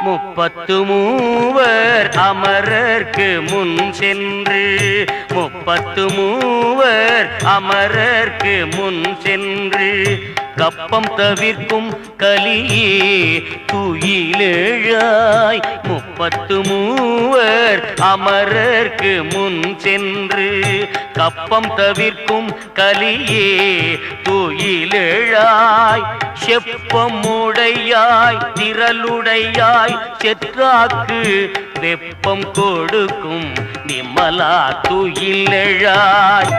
முப்பத்து மூவர் அமரர்க்கு முன் சென்று. முப்பத்து மூவர் அமரர்க்கு முன் சென்று. கப்பம் தவிர்க்கும் கலியே துயிலேழாய் பத்து மூவர் அமரர்க்கு முன் சென்று கப்பம் தவிர்க்கும் கலியே தூயிலாய் செப்பம் உடையாய் திரளுடையாய் செற்றாக்கு வெப்பம் கொடுக்கும் நிமலா தூயிலாய்